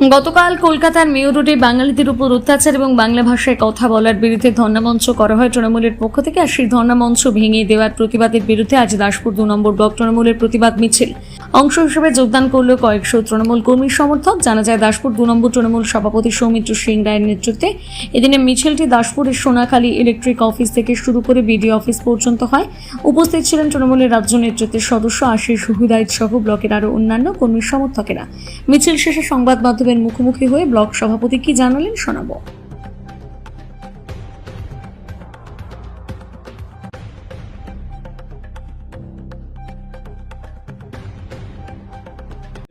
গতকাল কলকাতার মেয়র রোডে বাঙালিদের উপর অত্যাচার এবং বাংলা ভাষায় কথা বলার বিরুদ্ধে ধর্ণামঞ্চ করা হয় তৃণমূলের পক্ষ থেকে। আর সেই ধর্ণামঞ্চ ভেঙে দেওয়ার প্রতিবাদের বিরুদ্ধে আজ দাসপুর দু নম্বর ব্লক তৃণমূলের প্রতিবাদ মিছিল। অংশ হিসেবে যোগদান করল কয়েকশো তৃণমূল কর্মী সমর্থক। জানা যায়, দাসপুর দু নম্বর তৃণমূল সভাপতি সৌমিত্র সিং রায়ের নেতৃত্বে এদিনে মিছিলটি দাসপুরের সোনাখালী ইলেকট্রিক অফিস থেকে শুরু করে বিডি অফিস পর্যন্ত হয়। উপস্থিত ছিলেন তৃণমূলের রাজ্য নেতৃত্বের সদস্য আশিস হুদায়ত সহ ব্লকের আরও অন্যান্য কর্মী সমর্থকেরা। মিছিল শেষে সংবাদ মাধ্যমের মুখোমুখি হয়ে ব্লক সভাপতি কি জানালেন শোনাবো।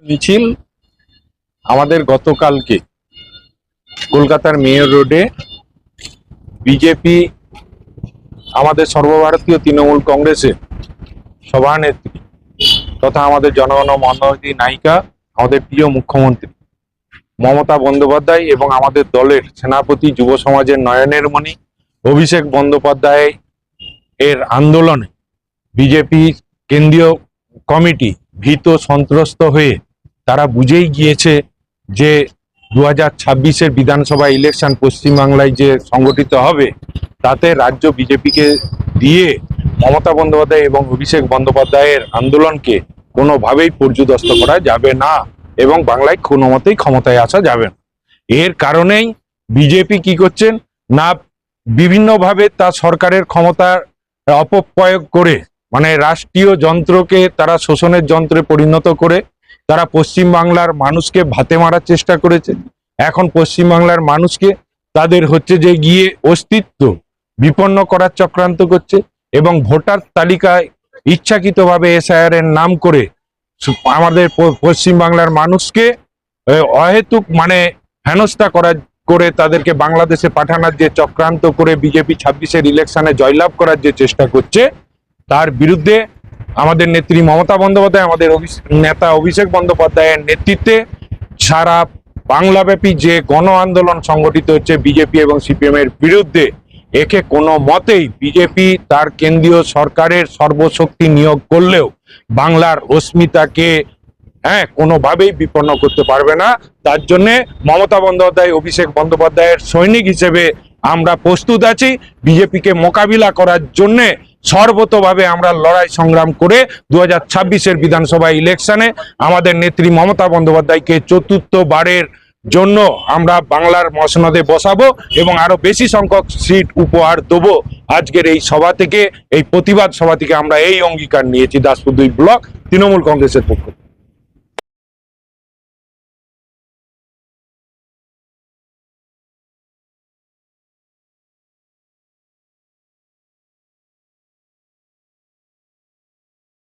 মিছিল আমাদের গতকালকে কলকাতার মেয়র রোডে বিজেপি, আমাদের সর্বভারতীয় তৃণমূল কংগ্রেসের সভানেত্রী তথা আমাদের জনগণ মনোনীতি নায়িকা, আমাদের প্রিয় মুখ্যমন্ত্রী মমতা বন্দ্যোপাধ্যায় এবং আমাদের দলের সেনাপতি যুব সমাজের নয়নের মণি, অভিষেক বন্দ্যোপাধ্যায় এর আন্দোলনে বিজেপি কেন্দ্রীয় কমিটি ভীত সন্ত্রস্ত হয়ে তারা বুঝেই গিয়েছে যে দু হাজার ছাব্বিশের বিধানসভা ইলেকশন পশ্চিমবাংলায় যে সংগঠিত হবে, তাতে রাজ্য বিজেপিকে দিয়ে মমতা বন্দ্যোপাধ্যায় এবং অভিষেক বন্দ্যোপাধ্যায়ের আন্দোলনকে কোনোভাবেই পর্যুদস্ত করা যাবে না এবং বাংলায় কোনো মতেই ক্ষমতায় আসা যাবে না। এর কারণেই বিজেপি কি করছেন? না, বিভিন্নভাবে তা সরকারের ক্ষমতার অপপ্রয়োগ করে মানে রাষ্ট্রীয় যন্ত্রকে তারা শোষণের যন্ত্রে পরিণত করে তারা পশ্চিম বাংলার মানুষকে ভাতে মারার চেষ্টা করেছে। এখন পশ্চিম বাংলার মানুষকে তাদের হচ্ছে যে গিয়ে অস্তিত্ব বিপন্ন করার চক্রান্ত করছে এবং ভোটার তালিকায় ইচ্ছাকৃতভাবে এসআইআর এর নাম করে আমাদের প- পশ্চিম বাংলার মানুষকে অহেতুক মানে হেনস্থা করা, করে তাদেরকে বাংলাদেশে পাঠানোর যে চক্রান্ত করে বিজেপি ছাব্বিশের ইলেকশনে জয়লাভ করার যে চেষ্টা করছে, তার বিরুদ্ধে আমাদের নেত্রী মমতা বন্দ্যোপাধ্যায়, আমাদের নেতা অভিষেক বন্দ্যোপাধ্যায়ের নেতৃত্বে সারা বাংলাব্যাপী যে গণ আন্দোলন সংগঠিত হচ্ছে বিজেপি এবং সিপিএম এর বিরুদ্ধে, একে কোনো মতেই বিজেপি তার কেন্দ্রীয় সরকারের সর্বশক্তি নিয়োগ করলেও বাংলার অস্মিতাকে হ্যাঁ কোনোভাবেই বিপন্ন করতে পারবে না। তার জন্যে মমতা বন্দ্যোপাধ্যায়, অভিষেক বন্দ্যোপাধ্যায়ের সৈনিক হিসেবে আমরা প্রস্তুত আছি। বিজেপিকে মোকাবিলা করার জন্যে সর্বতভাবে আমরা লড়াই সংগ্রাম করে দু হাজার ছাব্বিশের বিধানসভা ইলেকশনে আমাদের নেত্রী মমতা বন্দ্যোপাধ্যায়কে চতুর্থবারের জন্য আমরা বাংলার মসনদে বসাবো এবং আরও বেশি সংখ্যক সিট উপহার দেব আজকের এই সভা থেকে, এই প্রতিবাদ সভা থেকে আমরা এই অঙ্গীকার নিয়েছি দাসপুর দুই ব্লক, তৃণমূল কংগ্রেসের পক্ষ থেকে।